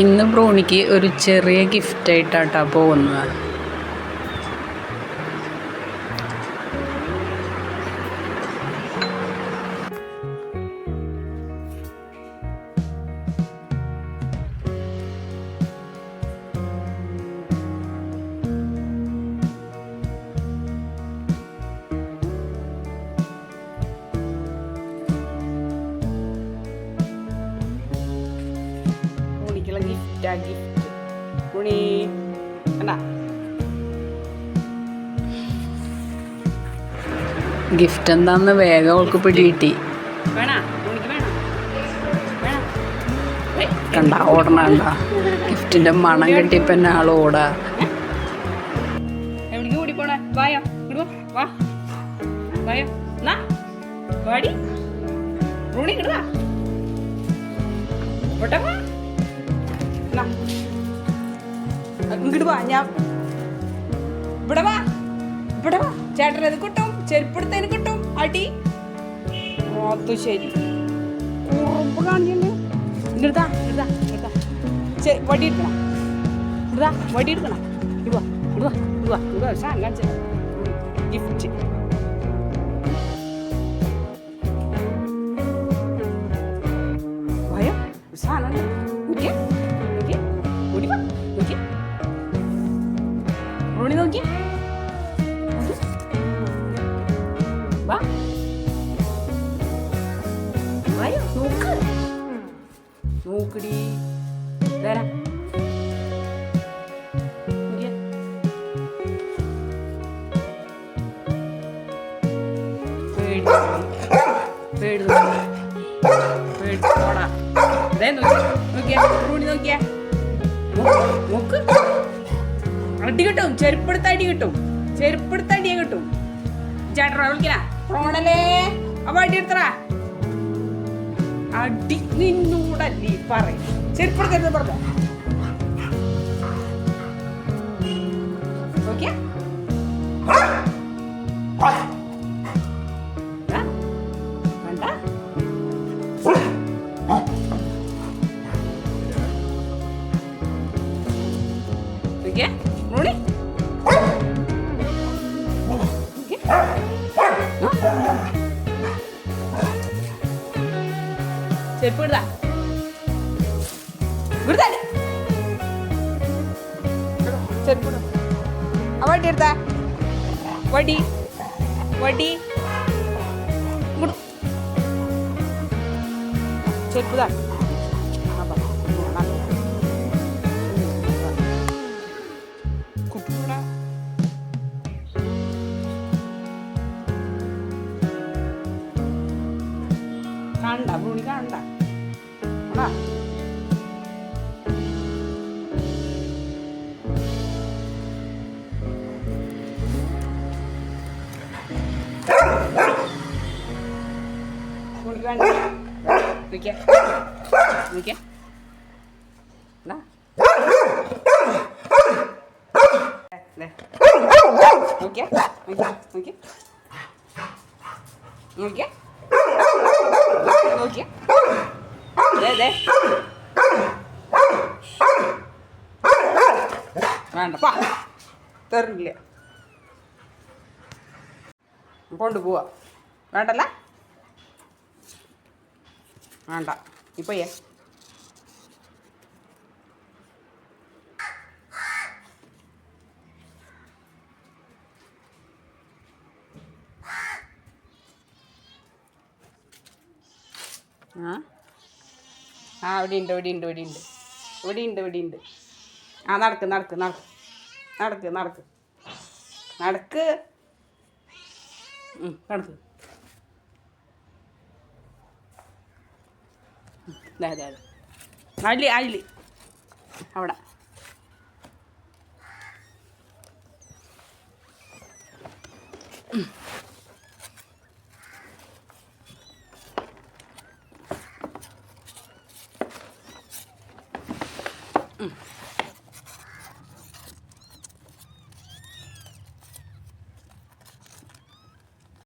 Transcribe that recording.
ഇന്ന് ബ്രോണിക്ക് ഒരു ചെറിയ ഗിഫ്റ്റായിട്ടാട്ടാ പോകുന്നത്. ഗിഫ്റ്റാ ഗിഫ്റ്റ് ഉണി കണ്ടാ ഗിഫ്റ്റ് എന്താന്ന് വേഗം അവൾക്ക് പിടികിട്ടി കണ്ട ഓടണ ഗിഫ്റ്റിന്റെ മണം കിട്ടിയപ്പോ എന്നെ ആൾ ഓടാ. വാടി. റൂണി ഇങ്ങട് ഇവിടെ വാ ഞാൻ ഇവിടെ വാ. ഇവിടെ വാ. ചേട്ടൻ ഇത് കിട്ടും ചെരുപ്പെടുത്തതിന് കിട്ടും. അടി. അത് ശരി. ഉറപ്പ് കാണിച്ചല്ലേ ഇങ്ങടുതാ ഇങ്ങടുതാ ഇങ്ങടുതാ ശരി വടി എടുക്കണം ഇടുതാ വടി എടുക്കണം ഇടുവാ ഇടുവാ ഇടുവാ ഇടുവാ സാധനം കാണിച്ചേ. ഗിഫ്റ്റ്. നോ- നോക്ക് അടി കിട്ടും ചെരുപ്പെടുത്ത അടി കിട്ടും ചെരുപ്പെടുത്ത അടിയെ കിട്ടും. ചേട്ടറ വിളിക്കണ റോണലേ അപ്പൊ അടി എടുത്തറ അടി നിന്നൂടല്ലേ പറയും. ചെരുപ്പെടുത്തരുത് പറഞ്ഞോ നോക്കിയേ? ആ? വേണ്ട നോക്കിയേ? ചെരുപ്പ് ഇടുതാ ഇവിടുത്തെ ചെരുപ്പ് ഇടും. ആ വടി എടുത്താ വടി വടി ഇങ്ങോട്ട് ചെരുപ്പ് ഇതാ ആ, വേണ്ട നിൽക്കേ നിൽക്കേ. നോക്കിയേ നോക്കിയേ നോക്കിയേ നോക്കിയേ നോക്കിയേ ദേ ദേ വേണ്ട പാ തരില്ല കൊണ്ടുപോവാ വേണ്ടല്ല വേണ്ട. ഇപ്പൊ ഏ ആ? ആ ഇവിടെ ഉണ്ട് ഇവിടെ ഉണ്ട് ഇവിടെ ഉണ്ട് ഇവിടെ ഉണ്ട് ഇവിടെ ഉണ്ട് ആ നടക്ക് നടക്ക് നടക്ക്. നടക്ക് നടക്ക്. നടക്ക്. നടക്ക്. അതെ അതെ അവിടെ Mm.